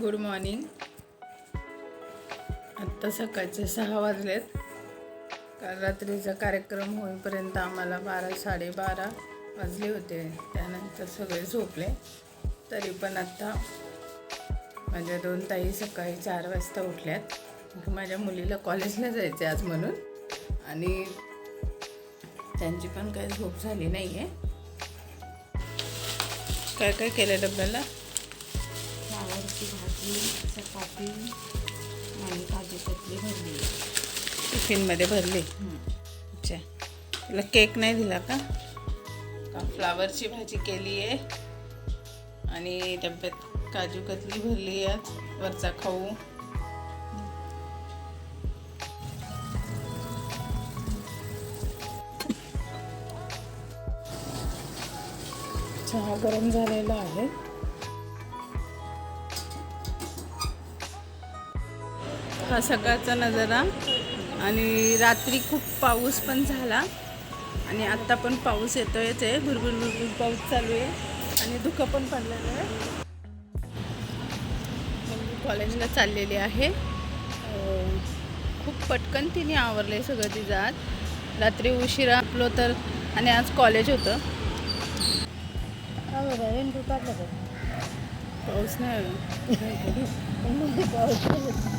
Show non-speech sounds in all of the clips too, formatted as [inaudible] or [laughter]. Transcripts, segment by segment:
Good morning. आत्ता सकाळचे सहा वाजलेत. काल रात्रीचा कार्यक्रम होईपर्यंत आम्हाला बारा साडेबारा वाजले होते. त्यानंतर सगळे झोपले. तरी पण आत्ता माझ्या दोन ताई सकाळी चार वाजता उठल्यात. माझ्या मुलीला कॉलेजला जायचे आज म्हणून. आणि त्यांची पण काही झोप झाली नाही आहे काय काय केलं डब्याला? फ्लावरची भाजी चपाती आणि काजू कतली भरली. टिफिनमध्ये भरली? अच्छा. तुला केक नाही दिला का? का फ्लावरची भाजी केली आहे? आणि डब्यात काजू कतली भरली आहे. वरचा खाऊ. चहा गरम झालेला आहे. हा सकाळचा नजारा. आणि रात्री खूप पाऊस पण झाला. आणि आत्ता पण पाऊस येतोयच आहे भुरभुर भुरभुर पाऊस चालू आहे. आणि धुकं पण पडलेलं आहे. कॉलेजला चाललेली आहे. खूप पटकन तिने आवरले सगळं तिचं आज रात्री उशिरा आपलो तर आणि आज कॉलेज होतं. रेनकोट काढलं [laughs]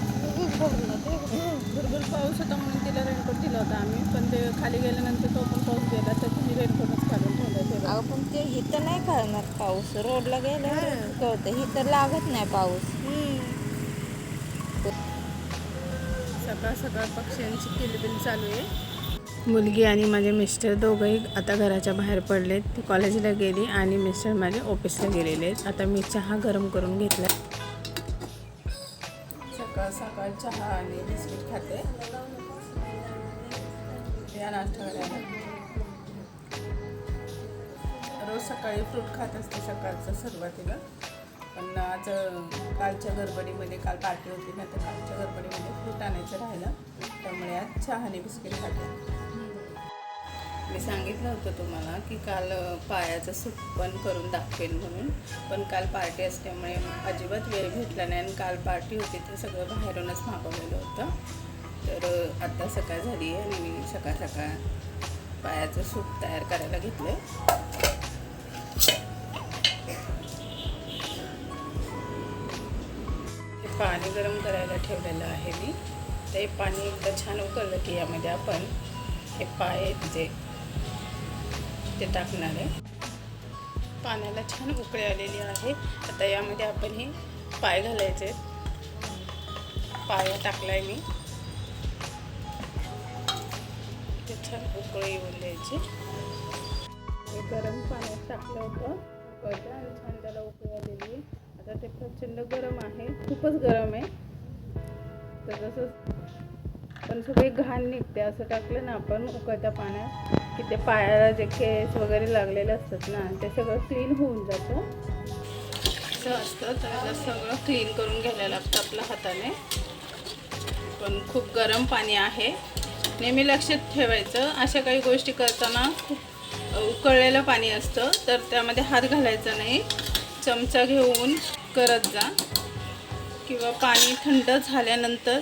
नाही भरपूर पाऊस होता म्हणून तिला रेनकोट दिला होता आम्ही. पण ते खाली गेल्यानंतर तो पण पाऊस गेला तर तिने रेनकोटच काढून ठेवला अगं पण ते इथं नाही करणार पाऊस. रोडला गेल्यावर कळतं. इथं लागत नाही पाऊस. सकाळ सकाळ पक्ष्यांची किलबिल चालू आहे. मुलगी आणि माझे मिस्टर दोघंही आता घराच्या बाहेर पडलेत. ती कॉलेजला गेली आणि मिस्टर माझे ऑफिसला गेलेले आहेत. आता मी चहा गरम करून घेतला सकाळ चहा आणि बिस्किट खाते. या नाश्ता करायला रोज सकाळी फ्रूट खात असते सकाळचं सुरुवातीला. पण आज कालच्या गडबडीमध्ये काल पार्टी होती ना तर कालच्या गडबडीमध्ये फ्रूट आणायचं राहिलं. त्यामुळे आज चहा आणि बिस्किट खाते. मी सांगितलं होतं तुम्हाला की काल पायाचं सूप पण करून दाखवेन म्हणून. पण काल पार्टी असल्यामुळे अजिबात वेळ भेटला नाही आणि काल पार्टी होती ते सगळं बाहेरूनच मागवलेलं होतं. तर आत्ता सकाळ झाली आहे आणि मी सकाळ सकाळ पायाचं सूप तयार करायला घेतलं आहे पाणी गरम करायला ठेवलेलं आहे मी. ते पाणी एकदा छान उकळलं की यामध्ये आपण हे पाय आहेत जे ते टाकणार आहे. पाण्याला छान उकळी आलेली आहे. आता यामध्ये आपण हे पाय घालायचे पाया टाकलाय मी. ते छान उकळी येऊन द्यायची. गरम पाण्यात टाकलं होतं. उकळतं आणि छान त्याला उकळी आलेली आहे. आता ते प्रचंड गरम आहे. खूपच गरम आहे. तर तसंच पण सगळी घाण निघते. असं टाकलं ना आपण उकळत्या पाण्यात की ते पायाला जे केस वगैरे लागलेले असतात ना ते सगळं क्लीन होऊन जातं. असं असतं. तर सगळं क्लीन करून घ्यायला लागतं आपल्या हाताने. पण खूप गरम पाणी आहे. नेहमी लक्षात ठेवायचं अशा काही गोष्टी करताना खूप उकळलेलं पाणी असतं तर त्यामध्ये हात घालायचा नाही. चमचा घेऊन करत जा. किंवा पाणी थंड झाल्यानंतर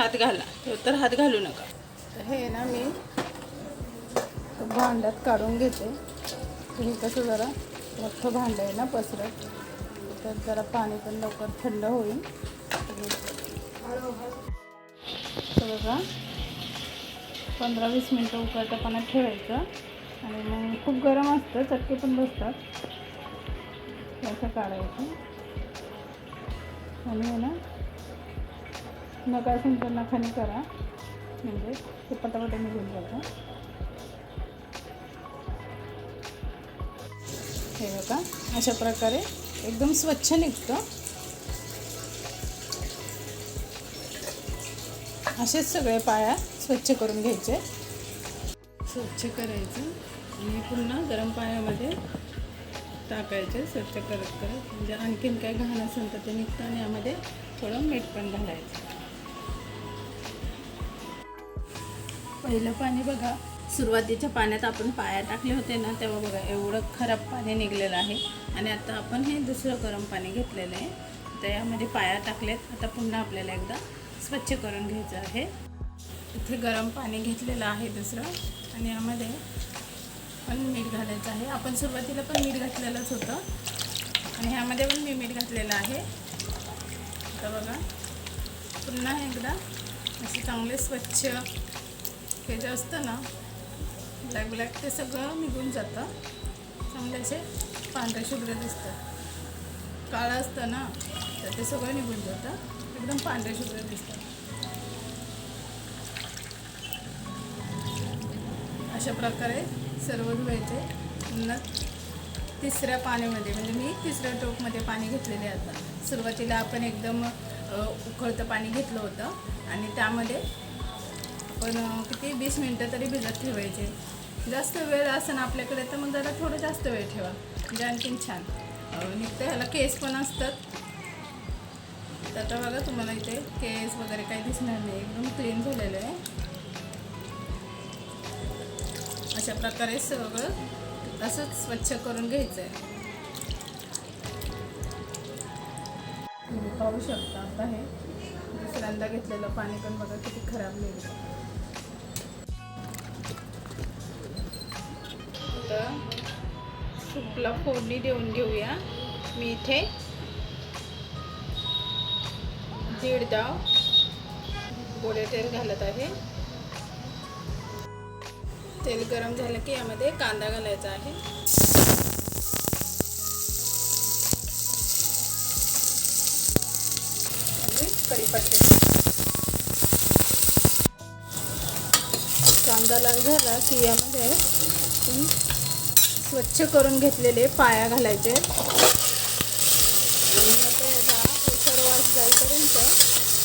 हात घाला. तर हात घालू नका. तर हे ना मी भांड्यात काढून घेते. तुम्ही कसं जरा मोठं भांडं आहे ना पसरत तर जरा पाणी पण लवकर थंड होईल. बघा पंधरा वीस मिनटं उकळत्या पाण्यात ठेवायचं. आणि मग खूप गरम असतं चटके पण बसतात. असं काढायचं. आणि आहे ना नका तुमच्या नखाने करा. म्हणजे ते पटापट निघून जातं. हे बघा अशा प्रकारे एकदम स्वच्छ निघतं. असेच सगळे पाया स्वच्छ करून घ्यायचे. स्वच्छ करायचं. आणि पुन्हा गरम पाण्यामध्ये टाकायचे स्वच्छ करत करत म्हणजे आणखीन काय घाण असेल तर ते निघतं आणि यामध्ये थोडं मीठ पण घालायचं. पहिलं पाणी बघा सुरुवातीच्या पाण्यात आपण पाया टाकले होते ना तेव्हा बघा एवढं खराब पाणी निघलेलं आहे. आणि आता आपण हे दुसरं गरम पाणी घेतलेलं आहे. तर यामध्ये पाया टाकलेत. आता पुन्हा आपल्याला एकदा स्वच्छ करून घ्यायचं आहे. इथे गरम पाणी घेतलेलं आहे दुसरं. आणि यामध्ये पण मीठ घालायचं आहे. आपण सुरुवातीला पण मीठ घातलेलंच होतं. आणि ह्यामध्ये पण मी मीठ घातलेलं आहे. तर बघा पुन्हा एकदा असे चांगले स्वच्छ हे जे असतं ना ब्लॅक ब्लॅक ते सगळं निघून जातं. चांगले असे पांढरे शुभ्र दिसतं काळं असतं ना तर ते सगळं निघून जातं. एकदम पांढरे शुभ्र दिसतं अशा प्रकारे सर्व धुवायचे. पुन्हा तिसऱ्या पाण्यामध्ये म्हणजे मी तिसऱ्या टोपमध्ये पाणी घेतलेले आता. सुरुवातीला आपण एकदम उकळतं पाणी घेतलं होतं. आणि त्यामध्ये आपण किती वीस मिनटं तरी भिजत ठेवायचे. जास्त वेळ असेल ना आपल्याकडे तर मग जरा थोडं जास्त वेळ ठेवा. म्हणजे आणखीन छान. निघतं ह्याला केस पण असतात. तर आता बघा तुम्हाला इथे केस वगैरे काही दिसणार नाही. एकदम क्लीन झालेलं आहे. अशा प्रकारे सगळं असंच स्वच्छ करून घ्यायचं आहे तुम्ही पाहू शकता आता हे. दुसऱ्यांदा घेतलेलं पाणी पण बघा किती खराब नाही सूपला फोडणी देऊन घेऊया मी इथे दीड डाव गोडे तेल घालत आहे. तेल गरम झालं की यामध्ये कांदा घालायचा आहे. आणि कांदा लाल झाला की यामध्ये स्वच्छ करून घेतलेले पाया घालायचे. आणि आता याचा ओसर वास जाईपर्यंत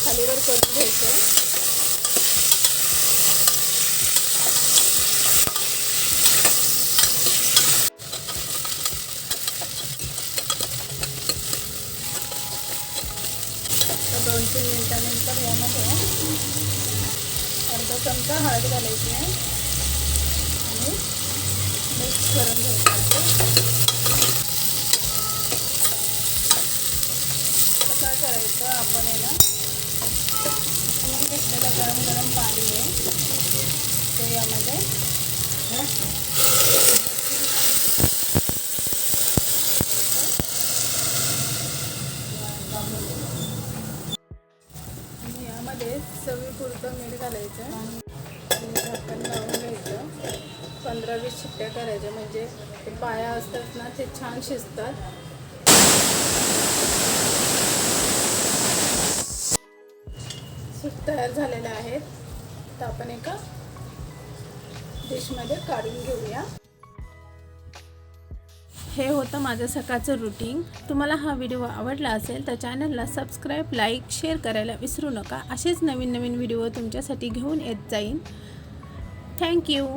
खालीवर करून घ्यायचं. दोन तीन मिनटानंतर यामध्ये अर्धा चमचा हळद घालायची. आहे करून घ्यायचं आहे काय करायचं आपण आहे ना उकळून घेतलेलं गरम गरम पाणी आहे ते यामध्ये आणि यामध्ये चवीपुरतं मीठ घालायचं. आणि झाकण लावून पंधरा वीस शिट्ट्या करायच्या म्हणजे ते पाया असतात ना ते छान शिजतात. सूप तयार झालेले आहेत. तर आपण एका डिशमध्ये काढून घेऊया. हे होतं माझं सकाळचं रुटीन. तुम्हाला हा व्हिडिओ आवडला असेल तर चॅनलला सबस्क्राईब लाईक शेअर करायला विसरू नका. असेच नवीन नवीन व्हिडिओ तुमच्यासाठी घेऊन येत जाईन. थँक्यू